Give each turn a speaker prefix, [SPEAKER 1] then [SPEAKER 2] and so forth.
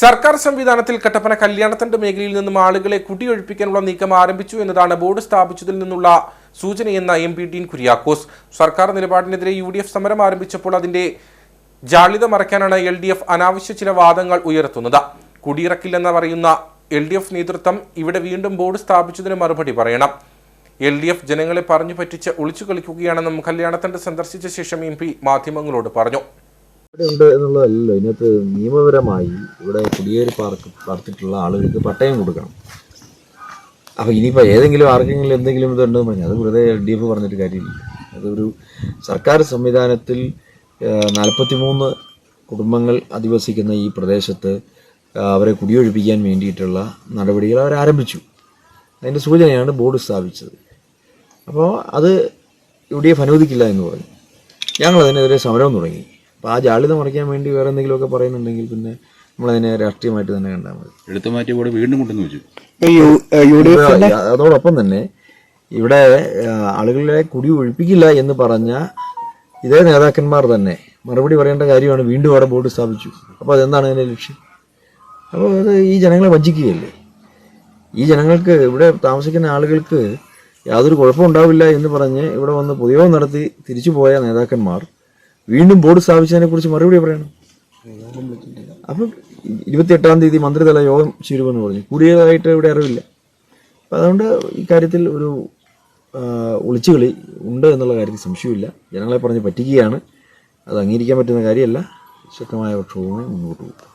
[SPEAKER 1] സർക്കാർ സംവിധാനത്തിൽ കട്ടപ്പന കല്യാണത്തണ്ട് മേഖലയിൽ നിന്നും ആളുകളെ കുടിയൊഴിപ്പിക്കാനുള്ള നീക്കം ആരംഭിച്ചു എന്നതാണ് ബോർഡ് സ്ഥാപിച്ചതിൽ നിന്നുള്ള സൂചനയെന്ന എം പി ഡീൻ കുര്യാക്കോസ്. സർക്കാർ നിലപാടിനെതിരെ യു ഡി എഫ് സമരം ആരംഭിച്ചപ്പോൾ അതിന്റെ ജാളിത മറയ്ക്കാനാണ് എൽ ഡി എഫ് അനാവശ്യ ചില വാദങ്ങൾ ഉയർത്തുന്നത്. കുടിയിറക്കില്ലെന്ന് പറയുന്ന എൽ ഡി എഫ് നേതൃത്വം ഇവിടെ വീണ്ടും ബോർഡ് സ്ഥാപിച്ചതിന് മറുപടി പറയണം. എൽ ഡി എഫ് ജനങ്ങളെ പറഞ്ഞു പറ്റിച്ച് ഒളിച്ചു കളിക്കുകയാണെന്നും കല്യാണത്തണ്ട് സന്ദർശിച്ച ശേഷം എം പി മാധ്യമങ്ങളോട് പറഞ്ഞു.
[SPEAKER 2] ഇവിടെ ഉണ്ട് എന്നുള്ളതല്ലല്ലോ. ഇതിനകത്ത് നിയമപരമായി ഇവിടെ കുടിയേറി പാർക്ക് പാർത്തിട്ടുള്ള ആളുകൾക്ക് പട്ടയം കൊടുക്കണം. അപ്പോൾ ഇനിയിപ്പോൾ ഏതെങ്കിലും ആർക്കെങ്കിലും എന്തെങ്കിലും ഇതുണ്ടെന്ന് പറഞ്ഞാൽ അത് വെറുതെ എൽ ഡി എഫ് പറഞ്ഞിട്ട് കാര്യമില്ല. അതൊരു സർക്കാർ സംവിധാനത്തിൽ നാൽപ്പത്തിമൂന്ന് കുടുംബങ്ങൾ അധിവസിക്കുന്ന ഈ പ്രദേശത്ത് അവരെ കുടിയൊഴിപ്പിക്കാൻ വേണ്ടിയിട്ടുള്ള നടപടികൾ അവർ ആരംഭിച്ചു. അതിന്റെ സൂചനയാണ് ബോർഡ് സ്ഥാപിച്ചത്. അപ്പോൾ അത് യു ഡി എഫ് അനുവദിക്കില്ല എന്ന് പറഞ്ഞു. ഞങ്ങൾ അതിനെതിരെ സമരവും തുടങ്ങി. അപ്പോൾ ആ ജാള്യത മറിക്കാൻ വേണ്ടി വേറെ എന്തെങ്കിലുമൊക്കെ പറയുന്നുണ്ടെങ്കിൽ പിന്നെ നമ്മളതിനെ രാഷ്ട്രീയമായിട്ട് തന്നെ കണ്ടാൽ മതി.
[SPEAKER 3] എടുത്തു മാറ്റി ഇവിടെ വീണ്ടും കൊണ്ടുവന്ന് വെച്ചു.
[SPEAKER 2] അതോടൊപ്പം തന്നെ ഇവിടെ ആളുകളെ കുടി ഒഴിപ്പിക്കില്ല എന്ന് പറഞ്ഞ ഇതേ നേതാക്കന്മാർ തന്നെ മറുപടി പറയേണ്ട കാര്യമാണ് വീണ്ടും അവിടെ ബോർഡ് സ്ഥാപിച്ചു. അപ്പോൾ അതെന്താണ് അതിന്റെ ലക്ഷ്യം? അപ്പോൾ അത് ഈ ജനങ്ങളെ വഞ്ചിക്കുകയല്ലേ? ഈ ജനങ്ങൾക്ക് ഇവിടെ താമസിക്കുന്ന ആളുകൾക്ക് യാതൊരു കുഴപ്പമുണ്ടാവില്ല എന്ന് പറഞ്ഞ് ഇവിടെ വന്ന് പൊതുയോഗം നടത്തി തിരിച്ചു പോയ നേതാക്കന്മാർ വീണ്ടും ബോർഡ് സ്ഥാപിച്ചതിനെ കുറിച്ച് മറുപടി പറയണം. അപ്പം ഇരുപത്തി എട്ടാം തീയതി മന്ത്രിതല യോഗം ചേരുമെന്ന് പറഞ്ഞു. കൂടിയതായിട്ട് ഇവിടെ അറിവില്ല. അപ്പം അതുകൊണ്ട് ഇക്കാര്യത്തിൽ ഒരു ഒളിച്ചുകളി ഉണ്ട് എന്നുള്ള കാര്യത്തിൽ സംശയമില്ല ജനങ്ങളെ പറഞ്ഞ് പറ്റിക്കുകയാണ്. അത് അംഗീകരിക്കാൻ പറ്റുന്ന കാര്യമല്ല. ശക്തമായ പക്ഷവുമായി മുന്നോട്ട് പോകും